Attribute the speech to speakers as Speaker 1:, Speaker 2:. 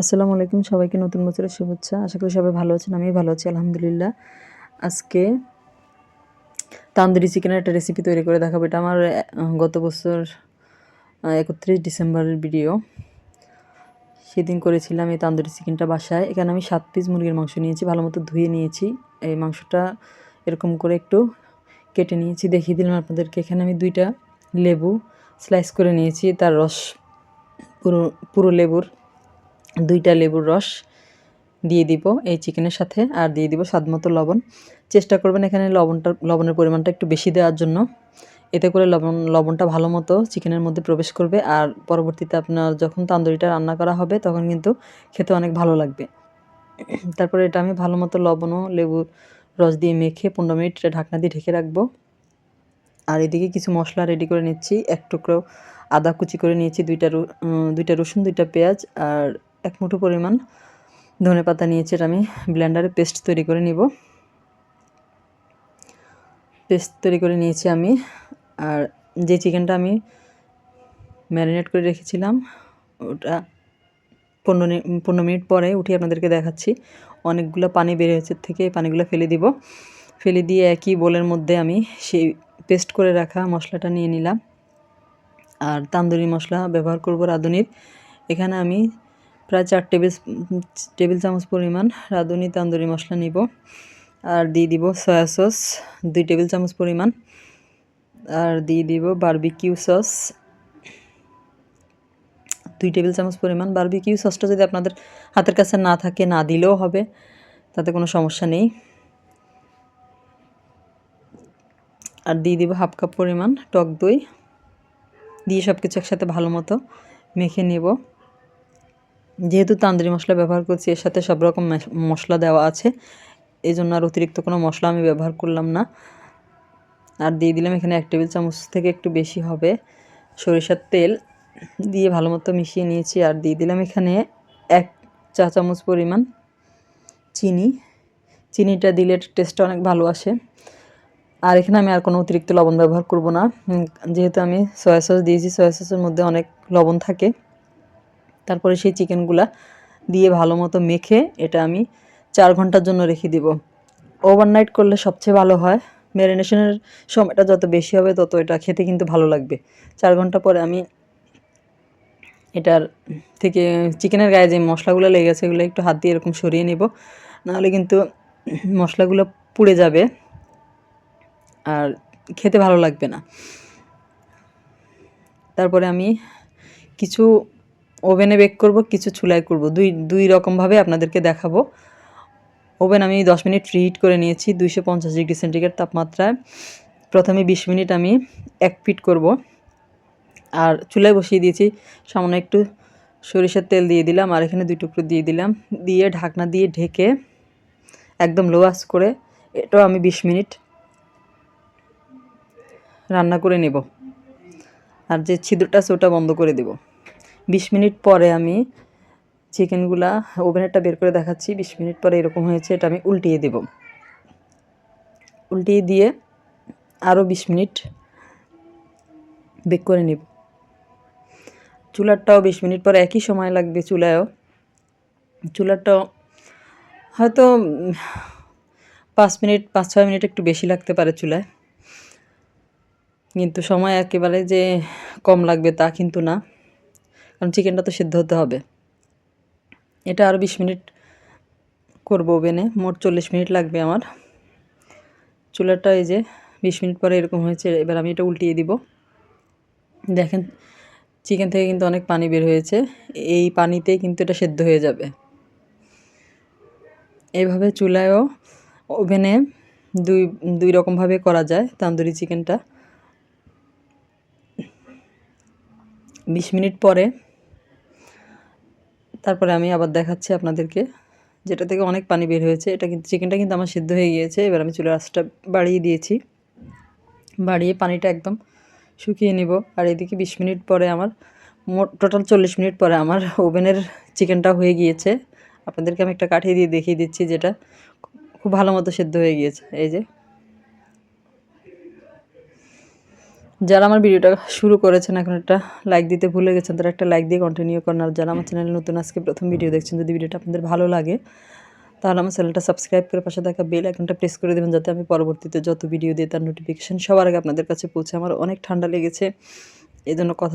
Speaker 1: আসসালামু আলাইকুম, সবাইকে নতুন বছরের শুভেচ্ছা। আশা করি সবাই ভালো আছেন আমি ভালো আছি, আলহামদুলিল্লাহ। আজকে তান্দুরি চিকেনের একটা রেসিপি তৈরি করে দেখাবো। এটা আমার গত বছর একত্রিশ ডিসেম্বরের ভিডিও সেদিন করেছিলাম এই তান্দুরি চিকেনটা বাসায়। এখানে আমি সাত পিস মুরগির মাংস নিয়েছি ভালো মতো ধুয়ে নিয়েছি। এই মাংসটা এরকম করে একটু কেটে নিয়েছি। দেখিয়ে দিলাম আপনাদেরকে, এখানে আমি দুইটা লেবু স্লাইস করে নিয়েছি। তার রস পুরো পুরো লেবুর দুইটা লেবুর রস দিয়ে দিব এই চিকেনের সাথে, আর দিয়ে দিব স্বাদ মতো লবণ। চেষ্টা করবেন এখানে লবণটা, লবণের পরিমাণটা একটু বেশি দেওয়ার জন্য। এতে করে লবণ, লবণটা ভালো মতো চিকেনের মধ্যে প্রবেশ করবে, আর পরবর্তীতে আপনার যখন তান্দুরিটা রান্না করা হবে, তখন কিন্তু খেতে অনেক ভালো লাগবে। তারপরে এটা আমি ভালো মতো লবণ ও লেবু রস দিয়ে মেখে পনেরো মিনিট ঢাকনা দিয়ে ঢেকে রাখব। আর এদিকে কিছু মশলা রেডি করে নিচ্ছি। এক টুকরো আদা কুচি করে নিয়েছি, দুইটা দুইটা রসুন, দুইটা পেঁয়াজ, আর এক মুঠো পরিমাণ ধনে পাতা নিয়েছি এটা আমি ব্লেন্ডারে পেস্ট তৈরি করে নিব। পেস্ট তৈরি করে নিয়েছি আমি আর যে চিকেনটা আমি ম্যারিনেট করে রেখেছিলাম, ওটা পনেরো পনেরো মিনিট পরে উঠিয়ে আপনাদেরকে দেখাচ্ছি। অনেকগুলো পানি বের হয়েছে থেকে পানিগুলো ফেলে দিব। ফেলে দিয়ে একই বোলের মধ্যে আমি সেই পেস্ট করে রাখা মশলাটা নিয়ে নিলাম। আর তান্দুরি মশলা ব্যবহার করব রাঁধুনির। এখানে আমি প্রায় চার টেবিল টেবিল চামচ পরিমাণ রাঁধুনি, তান্দুরি মশলা নিব আর দিয়ে দিব সয়া সস, দুই টেবিল চামচ পরিমাণ আর দিয়ে দিব বারবিকিউ সস। দুই টেবিল চামচ পরিমাণ বারবিকিউ সসটা যদি আপনাদের হাতের কাছে না থাকে, না দিলেও হবে, তাতে কোনো সমস্যা নেই। আর দিয়ে দিব হাফ কাপ পরিমাণ টক দই। দিয়ে সব কিছু একসাথে ভালো মতো মেখে নেব। যেহেতু তান্দুরি মশলা ব্যবহার করছি, এর সাথে সব রকম মেশ- মশলা দেওয়া আছে। এই জন্য আর অতিরিক্ত কোনো মশলা আমি ব্যবহার করলাম না। আর দিয়ে দিলাম এখানে এক টেবিল চামচ থেকে একটু বেশি হবে সরিষার তেল। দিয়ে ভালো মতো মিশিয়ে নিয়েছি আর দিয়ে দিলাম এখানে এক চা চামচ পরিমাণ চিনি। চিনিটা দিলে টেস্টটা অনেক ভালো আসে। আর এখানে আমি আর কোনো অতিরিক্ত লবণ ব্যবহার করব না। যেহেতু আমি সয়া সস দিয়েছি সয়া সসের মধ্যে অনেক লবণ থাকে। তারপরে সেই চিকেনগুলা দিয়ে ভালো মতো মেখে এটা আমি চার ঘণ্টার জন্য রেখে দিব। ওভারনাইট করলে সবচেয়ে ভালো হয়। ম্যারিনেশনের সময়টা যত বেশি হবে তত এটা খেতে কিন্তু ভালো লাগবে। চার ঘণ্টা পরে আমি এটার থেকে চিকেনের গায়ে যে মশলাগুলো লেগে গেছে এগুলো একটু হাত দিয়ে এরকম সরিয়ে নেব। নাহলে কিন্তু মশলাগুলো পুড়ে যাবে আর খেতে ভালো লাগবে না। তারপরে আমি কিছু ওভেনে বেক করব, কিছু চুলায় করব। দুই দুই রকমভাবে আপনাদেরকে দেখাবো। ওভেন আমি দশ মিনিট ফ্রিহিট করে নিয়েছি, দুইশো পঞ্চাশ ডিগ্রি সেন্টিগ্রেড তাপমাত্রায়। প্রথমে বিশ মিনিট আমি এক ফিট করব। আর চুলায় বসিয়ে দিয়েছি, সামান্য একটু সরিষার তেল দিয়ে দিলাম, আর এখানে দুই টুকরো দিয়ে দিলাম। দিয়ে ঢাকনা দিয়ে ঢেকে একদম লো আঁচ করে এটাও আমি বিশ মিনিট রান্না করে নেব। আর যে ছিদ্রটা আছে ওটা বন্ধ করে দেব। বিশ মিনিট পরে আমি চিকেনগুলা ওভেনেরটা বের করে দেখাচ্ছি, বিশ মিনিট পরে এরকম হয়েছে, এটা আমি উল্টিয়ে দেব। উল্টিয়ে দিয়ে আরও বিশ মিনিট বেক করে নেব। চুলারটাও বিশ মিনিট পরে একই সময় লাগবে চুলায়ও। চুলারটাও হয়তো পাঁচ মিনিট, পাঁচ ছয় মিনিট একটু বেশি লাগতে পারে চুলায়। কিন্তু সময় একেবারে যে কম লাগবে তা কিন্তু না। কারণ চিকেনটা তো সিদ্ধ হতে হবে। এটা আরও বিশ মিনিট করব ওভেনে, মোট চল্লিশ মিনিট লাগবে আমার। চুলাটা এই যে বিশ মিনিট পরে এরকম হয়েছে, এবার আমি এটা উল্টিয়ে দিব। দেখেন চিকেন থেকে কিন্তু অনেক পানি বের হয়েছে, এই পানিতেই কিন্তু এটা সেদ্ধ হয়ে যাবে। এইভাবে চুলায়ও ওভেনে দুই দুই রকমভাবে করা যায়, তান্দুরি চিকেনটা বিশ মিনিট পরে তারপরে আমি আবার দেখাচ্ছি আপনাদেরকে, যেটা থেকে অনেক পানি বের হয়েছে। এটা কিন্তু, চিকেনটা কিন্তু আমার সিদ্ধ হয়ে গিয়েছে। এবার আমি চুলের আঁচটা বাড়িয়ে দিয়েছি। বাড়িয়ে পানিটা একদম শুকিয়ে নিব। আর এদিকে বিশ মিনিট পরে আমার মোট টোটাল চল্লিশ মিনিট পরে আমার ওভেনের চিকেনটা হয়ে গিয়েছে। আপনাদেরকে আমি একটা কাঠিয়ে দিয়ে দেখিয়ে দিচ্ছি যেটা খুব ভালো মতো সেদ্ধ হয়ে গিয়েছে। এই যে যারা আমার ভিডিওটা শুরু করেছেন, এখন একটা লাইক দিতে ভুলে গেছেন, তারা একটা লাইক দিয়ে কন্টিনিউ করেন। আর যারা আমার চ্যানেলে নতুন, আজকে প্রথম ভিডিও দেখছেন, যদি ভিডিওটা আপনাদের ভালো লাগে, তাহলে আমার চ্যানেলটা সাবস্ক্রাইব করে পাশে থাকা বেল আইকনটা প্রেস করে দেবেন, যাতে আমি পরবর্তীতে যত ভিডিও দিই তার নোটিফিকেশান সবার আগে আপনাদের কাছে পৌঁছে। আমার অনেক ঠান্ডা লেগেছে এই জন্য কথা